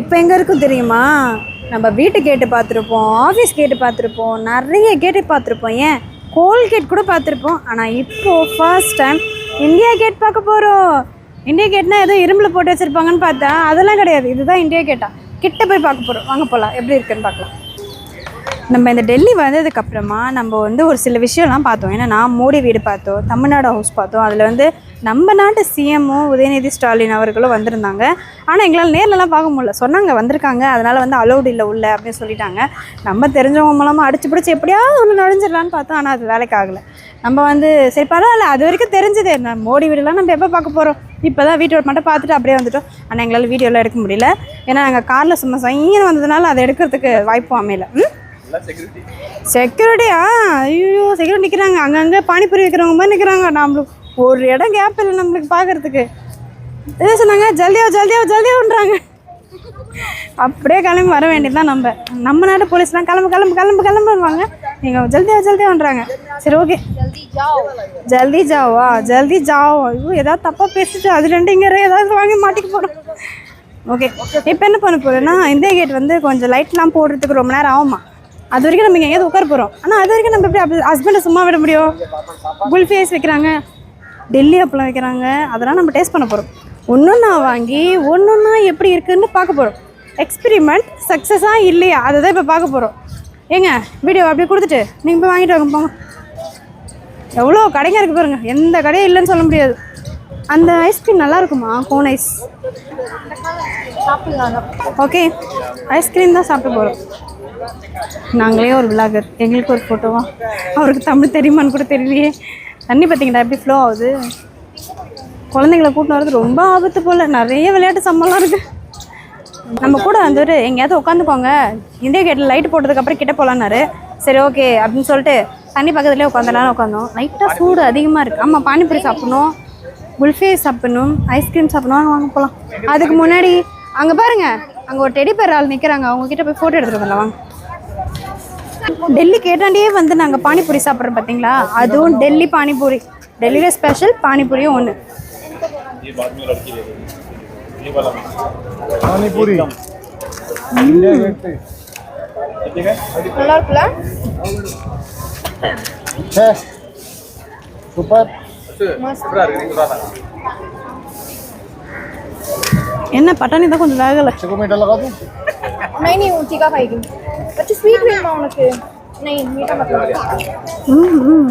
இப்போ எங்கே இருக்கும் தெரியுமா? நம்ம வீட்டு கேட்டு பார்த்துருப்போம் ஆஃபீஸ் கேட்டு பார்த்துருப்போம் நிறைய கேட்டு பார்த்துருப்போம். ஏன்? கோல் கேட் கூட பார்த்துருப்போம். ஆனால் இப்போது ஃபர்ஸ்ட் டைம் இந்தியா கேட் பார்க்க போகிறோம் இந்தியா கேட்னா ஏதோ இரும்பில் போட்டு வச்சுருப்பாங்கன்னு பார்த்தா அதெல்லாம் கிடையாது. இதுதான் இந்தியா கேட்டா கிட்ட போய் பார்க்க போகிறோம் வாங்க போகலாம் எப்படி இருக்குன்னு பார்க்கலாம். நம்ம இந்த டெல்லி வந்ததுக்கப்புறமா நம்ம வந்து ஒரு சில விஷயம்லாம் பார்த்தோம். ஏன்னா நான் மோடி வீடு பார்த்தோம் தமிழ்நாடு ஹவுஸ் பார்த்தோம். அதில் வந்து நம்ம நாட்டு சிஎம்மும் உதயநிதி ஸ்டாலின் அவர்களும் வந்திருந்தாங்க. ஆனால் எங்களால் நேர்லலாம் பார்க்க முடியல. சொன்னாங்க வந்திருக்காங்க. அதனால் வந்து அலௌட் இல்லை உள்ள அப்படின்னு சொல்லிட்டாங்க. நம்ம தெரிஞ்சவங்க மூலமாக அடிச்சு பிடிச்சி எப்படியாவது ஒன்று நுழைஞ்சிடலான்னு பார்த்தோம். ஆனால் அது வேலைக்கு ஆகலை. நம்ம வந்து சரி பரவாயில்ல. அது வரைக்கும் தெரிஞ்சது நான் மோடி வீடுலாம் நம்ம எப்போ பார்க்க போகிறோம் இப்போ தான் வீட்டோட மட்டும் பார்த்துட்டு அப்படியே வந்துட்டோம். ஆனால் எங்களால் வீடியோலாம் எடுக்க முடியல. ஏன்னா நாங்கள் காரில் சும்மா சைன்னு வந்ததுனால அதை எடுக்கிறதுக்கு வாய்ப்பும் அமையல. ம்? செக்யூரிட்டியா ஐயோ செக்யூரிட்டி நிற்கிறாங்க அங்கங்கே பானிபூரி வைக்கிறவங்க மாதிரி நிற்கிறாங்க நம்மளுக்கு ஒரு இடம் கேப் இல்லை நம்மளுக்கு பார்க்கறதுக்கு என்ன சொன்னாங்க? ஜல்தியா ஜல்தியா ஜல்தியான்றாங்க அப்படியே கிளம்பி வர வேண்டியதுதான் நம்ம. நம்ம நாட்டு போலீஸ்லாம் கிளம்பு கிளம்பு கிளம்பு கிளம்புவாங்க நீங்கள் ஜல்தியா ஜல்தியான்றாங்க சரி ஓகே. ஜல்தி ஜாவா. ஜல்தி ஜாவோ ஐயோ ஏதாவது தப்பாக பேசிட்டு அது ரெண்டு இங்கே ஏதாவது வாங்கி மாட்டிக்க போகிறோம் ஓகே. இப்போ என்ன பண்ண போகிறோன்னா இந்தியா கேட் வந்து கொஞ்சம் லைட்லாம் போடுறதுக்கு ரொம்ப நேரம் ஆகுமா? அது வரைக்கும் நம்ம எங்கேயாவது உட்கார போகிறோம் ஆனால் அது வரைக்கும் நம்ம எப்படி ஹஸ்பண்டை சும்மா விட முடியும்? குல்ஃபேஸ் வைக்கிறாங்க. டெல்லி அப்பளம் வைக்கிறாங்க. அதெல்லாம் நம்ம டேஸ்ட் பண்ண போகிறோம் ஒன்றொன்னா வாங்கி ஒன்றொன்னா எப்படி இருக்குன்னு பார்க்க போகிறோம் எக்ஸ்பெரிமெண்ட் சக்ஸஸாக இல்லையா? அதை தான் இப்போ பார்க்க போகிறோம் ஏங்க வீடியோ அப்படியே கொடுத்துட்டு நீங்கள் போய் வாங்கிட்டு வாங்க போங்க. எவ்வளோ கடைங்க இருக்குது பாருங்க. எந்த கடையும் இல்லைன்னு சொல்ல முடியாது. அந்த ஐஸ்கிரீம் நல்லா இருக்குமா? கோன் ஐஸ் ஓகே ஐஸ்கிரீம் தான் சாப்பிட்டு போகிறோம் நாங்களே ஒரு விலாகர் எங்களுக்கு ஒரு ஃபோட்டோவா அவருக்கு தமிழ் தெரியுமான்னு கூட தெரியலையே. தண்ணி பார்த்தீங்கடா எப்படி ஃப்ளோ ஆகுது? குழந்தைங்கள கூட்டின்னு வரது ரொம்ப ஆபத்து போல். நிறைய விளையாட்டு சம்பளம் இருக்குது நம்ம கூட வந்துட்டு எங்கேயாவது உட்காந்துக்கோங்க. இந்தியா கேட்டில் லைட் போட்டதுக்கப்புறம் கிட்ட போகலான்னாரு சரி ஓகே அப்படின்னு சொல்லிட்டு தண்ணி பக்கத்துலேயே உட்காந்துலாம் உட்காந்தோம். லைட்டாக சூடு அதிகமாக இருக்குது ஆமாம் பானிபூரி சாப்பிடணும். குல்ஃபே சாப்பிடணும். ஐஸ்கிரீம் சாப்பிடணும். வாங்க போகலாம் அதுக்கு முன்னாடி அங்கே பாருங்க. அங்கே ஒரு டெடி பேர் ஆள் நிற்கிறாங்க அவங்கக்கிட்ட போய் ஃபோட்டோ எடுத்துகிட்டு வரலாம் வாங்க டெல்லி கேட்டாண்டியே வந்து நாங்கள் பானிபூரி சாப்பிட்றோம் பார்த்தீங்களா அதுவும் டெல்லி பானிபூரி. டெல்லியில் ஸ்பெஷல் பானிபூரியும் ஒன்று என்ன பட்டாணி தான் கொஞ்சம் வேகலை. नहीं नहीं वो तीखा खाएगी बच्चे स्वीट मिलना उनके नहीं मीठा मतलब ம் ம்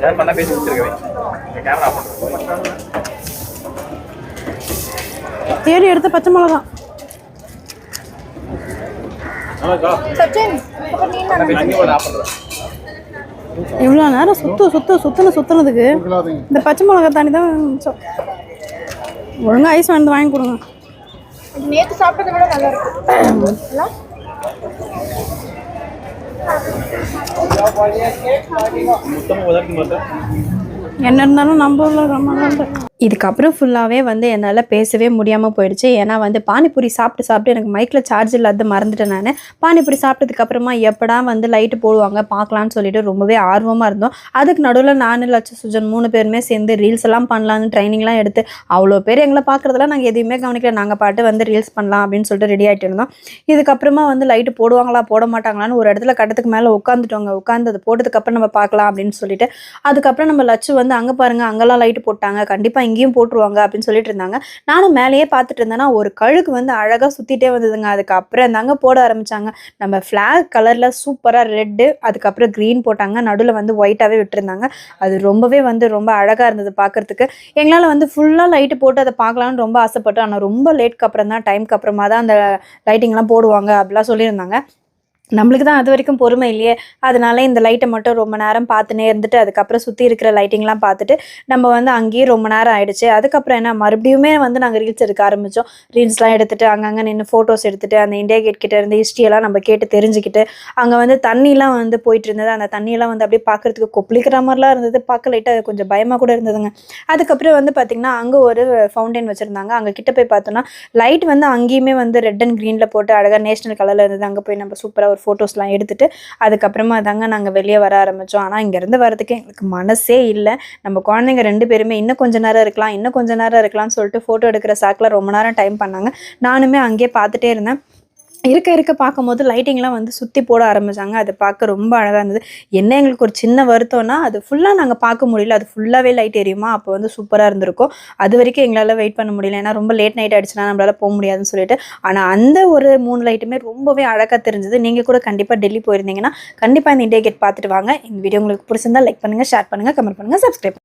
யார் பண்ணா பேசி வச்சிருக்கேன் கேமரா ஆஃப் தேடி எடுத்த பச்சை மிளகா सचिन पकड़ नहीं ना பண்ணி ஒரு ஆஃப் பண்றேன் இவ்வளோ நேரம் சுத்து சுத்து சுத்துன சுத்துனதுக்கு खिला देंगे இந்த பச்சை மிளகா தண்ணி தான் ஒழுங்கா ஐஸ் வந்து வாங்கி கொடுங்க. நேத்து சாப்பிட்டதை விட நல்லா இருக்கு. இல்ல? மொத்தமாக உதவி மாட்டேன் என்ன இருந்தாலும் நம்ம ஊர்ல ரொம்ப நல்லது. இதுக்கப்புறம் ஃபுல்லாகவே வந்து என்னால் பேசவே முடியாமல் போயிடுச்சு. ஏன்னா வந்து பானிபூரி சாப்பிட்டு சாப்பிட்டு எனக்கு மைக்கில் சார்ஜ் இல்லாத மறந்துட்டேன் நான். பானிபூரி சாப்பிட்டதுக்கப்புறமா எப்படா வந்து லைட்டு போடுவாங்க பார்க்கலான்னு சொல்லிட்டு ரொம்பவே ஆர்வமாக இருந்தோம். அதுக்கு நடுவில் நானு லட்ச சுஜன் மூணு பேருமே சேர்ந்து ரீல்ஸ் எல்லாம் பண்ணலான்னு ட்ரைனிங்லாம் எடுத்து அவ்வளோ பேர் எங்களை பார்க்குறதெல்லாம் நாங்கள் எதையுமே கவனிக்கல. நாங்கள் பாட்டு வந்து ரீல்ஸ் பண்ணலாம் அப்படின்னு சொல்லிட்டு ரெடி ஆகிட்டு இருந்தோம். இதுக்கப்புறமா வந்து லைட்டு போடுவாங்களா போட மாட்டாங்களான்னு ஒரு இடத்துல கட்டத்துக்கு மேலே உட்காந்துட்டோங்க உட்காந்து அது போட்டதுக்கப்புறம் நம்ம பார்க்கலாம் அப்படின்னு சொல்லிட்டு அதுக்கப்புறம் நம்ம லட்சு வந்து அங்கே பாருங்கள் அங்கெல்லாம் லைட்டு போட்டாங்க. கண்டிப்பாக இங்கேயும் போட்டுருவாங்க அப்படின்னு சொல்லிட்டு இருந்தாங்க. நானும் மேலேயே பார்த்துட்டு இருந்தேன்னா ஒரு கழுகு வந்து அழகாக சுற்றிட்டே வந்ததுங்க. அதுக்கப்புறம் தாங்க போட ஆரம்பித்தாங்க நம்ம ஃப்ளாக் கலரில் சூப்பராக ரெட்டு அதுக்கப்புறம் க்ரீன் போட்டாங்க. நடுவில் வந்து ஒயிட்டாகவே விட்டுருந்தாங்க. அது ரொம்பவே வந்து ரொம்ப அழகாக இருந்தது பார்க்கறதுக்கு. எங்களால் வந்து ஃபுல்லாக லைட்டு போட்டு அதை பார்க்கலான்னு ரொம்ப ஆசைப்பட்டோம் ஆனால் ரொம்ப லேட்க்கு அப்புறம் தான் டைம்க்கு அப்புறமா தான் அந்த லைட்டிங்லாம் போடுவாங்க அப்படிலாம் சொல்லியிருந்தாங்க. நம்மளுக்கு தான் அது வரைக்கும் பொறுமை இல்லையே. அதனால இந்த லைட்டை மட்டும் ரொம்ப நேரம் பார்த்துனே இருந்துட்டு அதுக்கப்புறம் சுற்றி இருக்கிற லைட்டிங்லாம் பார்த்துட்டு நம்ம வந்து அங்கேயே ரொம்ப நேரம் ஆயிடுச்சு. அதுக்கப்புறம் என்ன மறுபடியுமே வந்து நாங்கள் ரீல்ஸ் எடுக்க ஆரம்பித்தோம் ரீல்ஸ்லாம் எடுத்துகிட்டு அங்கங்கே நின்று ஃபோட்டோஸ் எடுத்துகிட்டு அந்த இந்தியா கேட் கிட்ட இருந்து ஹிஸ்ட்ரியெல்லாம் நம்ம கேட்டு தெரிஞ்சுக்கிட்டு அங்கே வந்து தண்ணிலாம் வந்து போயிட்டு இருந்தது. அந்த தண்ணியெல்லாம் வந்து அப்படியே பார்க்கறதுக்கு கொப்பளிக்கிற மாதிரிலாம் இருந்தது. பார்க்க லைட்டாக கொஞ்சம் பயமாக கூட இருந்ததுங்க. அதுக்கப்புறம் வந்து பார்த்திங்கன்னா அங்கே ஒரு ஃபவுண்டைன் வச்சுருந்தாங்க. அங்கே கிட்ட போய் பார்த்தோன்னா லைட் வந்து அங்கேயுமே வந்து ரெட் அண்ட் க்ரீனில் போட்டு அழகாக நேஷனல் கலரில் இருந்தது. அங்கே போய் நம்ம சூப்பராக ஒரு ஃபோட்டோஸ்லாம் எடுத்துகிட்டு அதுக்கப்புறமா தாங்க நாங்கள் வெளியே வர ஆரம்பித்தோம் ஆனால் இங்கேருந்து வரதுக்கு எங்களுக்கு மனசே இல்லை. நம்ம குழந்தைங்க ரெண்டு பேருமே இன்னும் கொஞ்ச நேரம் இருக்கலாம் இன்னும் கொஞ்ச நேரம் இருக்கலாம்னு சொல்லிட்டு ஃபோட்டோ எடுக்கிற சாக்கில் ரொம்ப நேரம் டைம் பண்ணாங்க. நானுமே அங்கேயே பார்த்துட்டே இருந்தேன். இருக்க இருக்க பார்க்கும்போது லைட்டிங்லாம் வந்து சுற்றி போட ஆரம்பிச்சாங்க. அது பார்க்க ரொம்ப அழகாக இருந்தது. என்ன எங்களுக்கு ஒரு சின்ன வருத்தம்னா அது ஃபுல்லாக நாங்கள் பார்க்க முடியல. அது ஃபுல்லாகவே லைட் எரியுமா? அப்போ வந்து சூப்பராக இருந்திருக்கும். அது வரைக்கும் எங்களால் வெயிட் பண்ண முடியல. ஏன்னா ரொம்ப லேட் நைட் ஆகிடுச்சுன்னா நம்மளால் போக முடியாதுன்னு சொல்லிட்டு. ஆனால் அந்த ஒரு மூணு லைட்டுமே ரொம்பவே அழகாக தெரிஞ்சது. நீங்கள் கூட கண்டிப்பாக டெல்லி போயிருந்தீங்கன்னா கண்டிப்பாக இந்த இண்டியா கேட் பார்த்துட்டு வாங்க. இந்த வீடியோ உங்களுக்கு பிடிச்சிருந்தா லைக் பண்ணுங்கள் ஷேர் பண்ணுங்கள் கமெண்ட் பண்ணுங்கள் சப்ஸ்கிரைப்